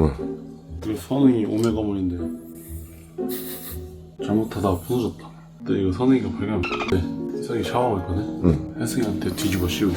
응. 이거 선웅이 오메가몬인데 잘못하다가 부서졌다. 근데 이거 선웅이가 발견. 네. 혜성이 샤워하고 있거든. 응. 혜성이한테 뒤집어 씌우고.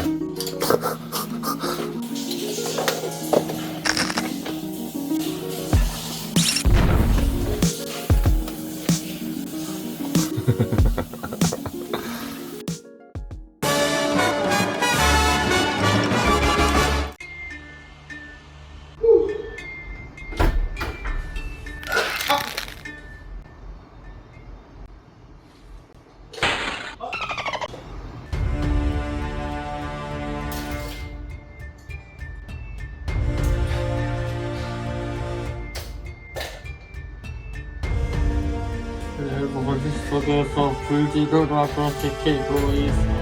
머릿속에서 불지더라도 지키고 있어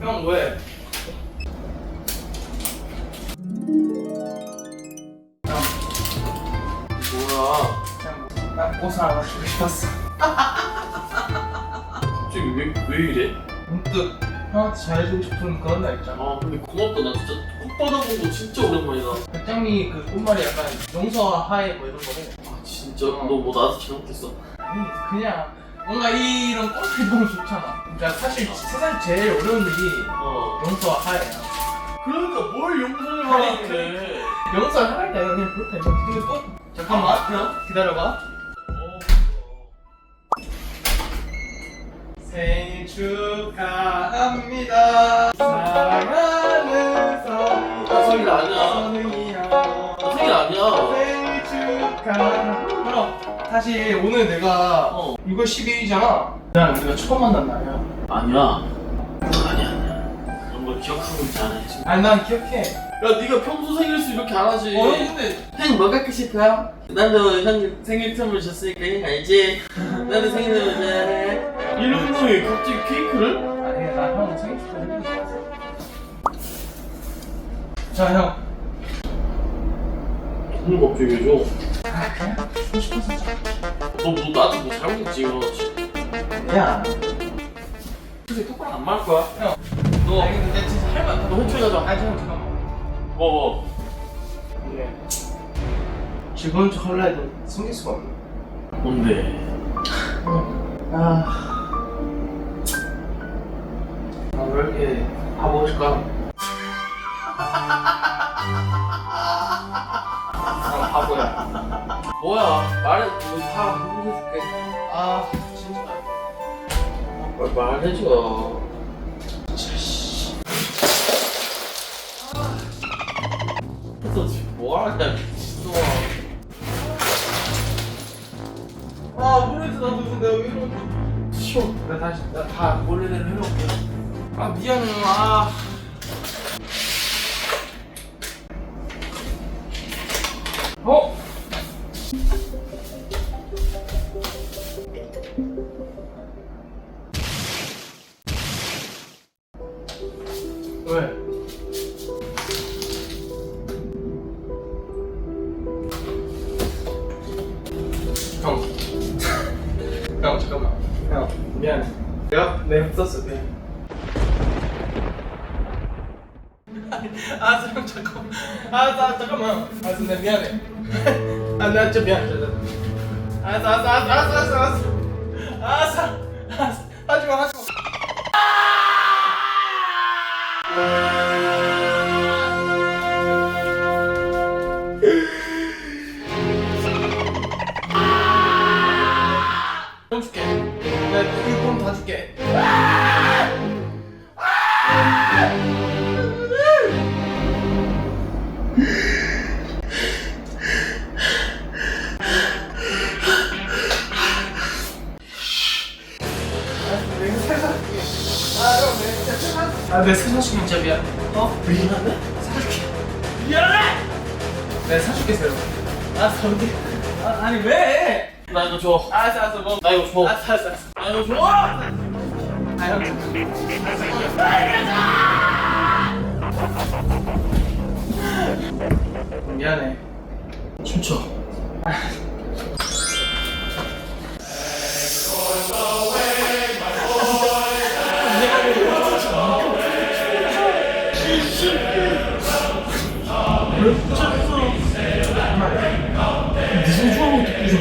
형 왜? 그냥 나 옷을 하나 주고 싶었어 갑자기 왜, 왜 이래? 문득 형한테 잘해주고 싶은 그런 날 있잖아 아 근데 고맙다. 나 진짜 꽃 받아본 거 진짜 오랜만이다. 백장미 그 꽃말이 약간 용서와 하해 뭐 이런 거고 아 진짜? 너 뭐 나한테 잘못했어? 아니 그냥 뭔가 이런 꽃이 너무 좋잖아 그러니까 사실 세상 제일 어려운 일이 어. 용서와 하해야 그러니까 뭘 용서를? 용서를 할 때는 그냥 그렇다 이거 근데 꽃 잠깐만 형 기다려봐 생일 축하합니다 사랑하는 선이 나 생일 아니야. 선이야 나 생일 아니야. 생일 축하 그럼 사실 오늘 내가 어. 6월 12일이잖아 난 우리가 처음 만난 날이야 아니야. 아니야 아니야. 그런 걸 기억하고 있지 않아. 지금. 아니 난 기억해 야 네가 평소 생일 수 이렇게 안 하지. 어형 근데 형, 뭐 갖고 싶어요? 나도 형 생일 선물 줬으니까 형 알지? 나도 생일 선물 좋아해. 이런 놈이 갑자기 케이크를? 아니 나형 생일 축하해 자형 뭘 갑자기 해줘? 아 그냥 주고 싶어서 자 너, 뭐 나한테 뭐 잘못했지 이거. 야 근데 똑바로 안 말할 거야? 형. 너, 아니 근데 진짜 할 말. 너 호텔 가자. 아니 형 잠깐만. 뭐, 뭐. 이게 즐거운 척 하려 해도 숨길 수가 없네. 뭔데? 아. 나왜 이렇게 바보일까? 난 바보야. 뭐야? 말해, 너다 해줄게. 아 진짜. 빨리 말해줘. 너 지금 뭐하냐, 미친놈아. 아 모르겠어 나도 근데 내가 왜 이러지? 쉬워. 나 다시, 나 다 원래대로 해놓을게. 아 미안해 아. 어? 왜? 형. 형 잠깐만. 형 미안해. 내가 내가 썼어 미 안. 아, 형 잠깐. 아, 나 잠깐만. 아, 나 미안해. 아, 나 진짜 미안해. 아, 알았어, 알았어, 알았어, 알았어, 알았어, 알았어. 알았어, 알았어. 하지 마, 하지 마. 돈 줄게. 내가 이돈다 줄게. 아, 내 사줄게 진짜 미안. 어? 미안해? 사줄게. 미안해. 내가 사줄게 새로. 아, 사줄게. 아, 아니 왜? 나 이거 줘. 알았어, 알았어. 뭐. 나 이거 줘. 알았어, 알았어, 알았어. 나 이거 줘. 아, 형. 알았어. 네 소중한 것도 부셔.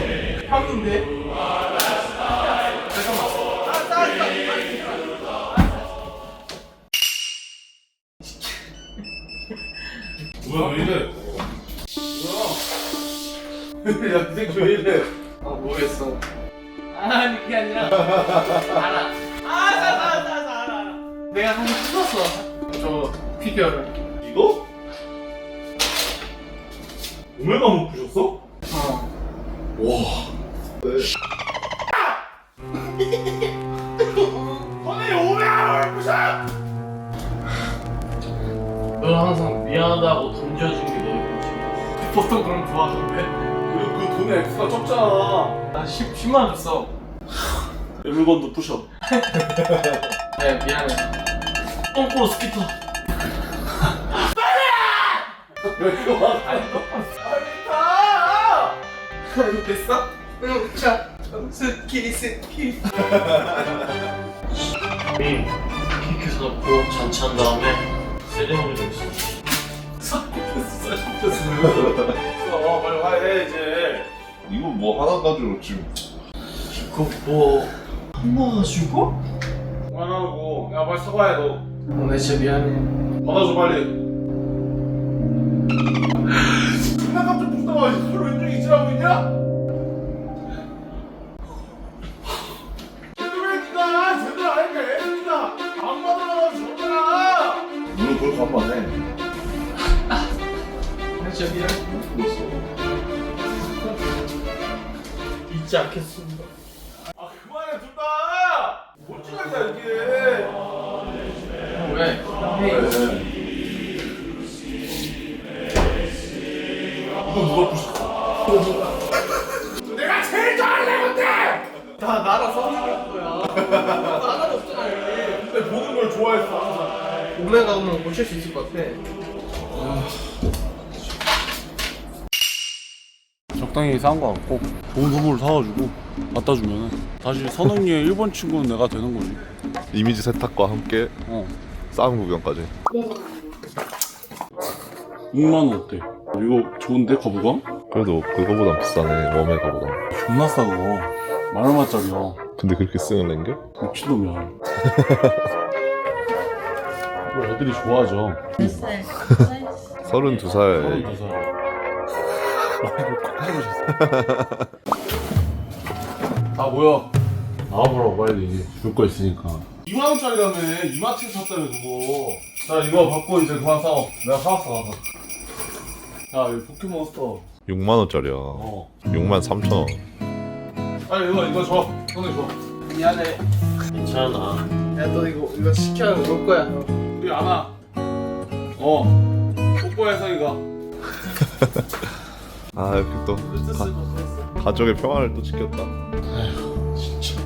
형인데. 잠깐만. 알았어, 알았어. 뭐야 왜 이래? 뭐야? 야, 이 새끼 왜 이래? 아 모르겠어. 아니 그게 아니라 알아. 알았어 알았어 알았어 알아 알아. 내가 한번 풀었어. 저 피규어를. 이거? 오메가 못 부셨어? 어. 오늘 오메가를 부셔! 너 항상 미안하다고 던져준 게 너의 거지. 보통 그럼 좋아하던데. 그, 그 돈의 액수가 적잖아. 나 10, 10만 원 줬어. 내 물건도 부셔. 네 미안해. 똥꼬로 스키터. 야, 이거 봐. 아! 이거 됐어? 응, 자, 스키, 스키. 우리 케이크 사놓고 잔치한 다음에 세레모니가 있어. 사코패스, 사코패스. 어, 빨리 화해, 이제. 이거 뭐 하나 가지고 지금 그거 뭐 한나 가지고? 그만하고. 야, 빨리 사과해, 너. 오늘 진짜 미안해. 받아줘, 빨리. 한번 오늘 진짜 미안해. 잊지 않겠습니다. 아, 그만해, 둘 다! 뭔 짓이야, 이게. 왜? 헤이. 이거 누가 부셨어? 칠 수 있을 것 같아. 적당히 싼거 같고 좋은 선물 사가지고 갖다 주면은 다시 선웅이의 일본 친구는 내가 되는 거지. 이미지 세탁과 함께 어. 싸움 구경까지 6만 원 어때? 이거 좋은데 거부감? 그래도 그거보단 비싸네 웜메가보다 존나 싸 그거. 만 얼마짜리야. 근데 그렇게 쓰는 랭겨? 미친놈이야. 뭐 애들이 좋아하죠. 몇 살? 32살 32살. 해보셨어. 아 뭐야? 나와보라고 빨리. 줄 거 있으니까. 2만 원짜리라며 이마트에서 샀다며 그거 자 이거 받고 이제 그만 싸워 내가 사왔어 가서 자 여기 포켓몬스터 6만 원짜리야 어. 6만 3천 원 아니 이거 이거 줘 손에 줘 미안해. 괜찮아. 야, 너 이거, 이거 시켜 놓을 거야. 우리 안아 어 뽀뽀해 성이가 아 이렇게 또 뜻을 못했어. 가족의 평화를 또 지켰다 진짜.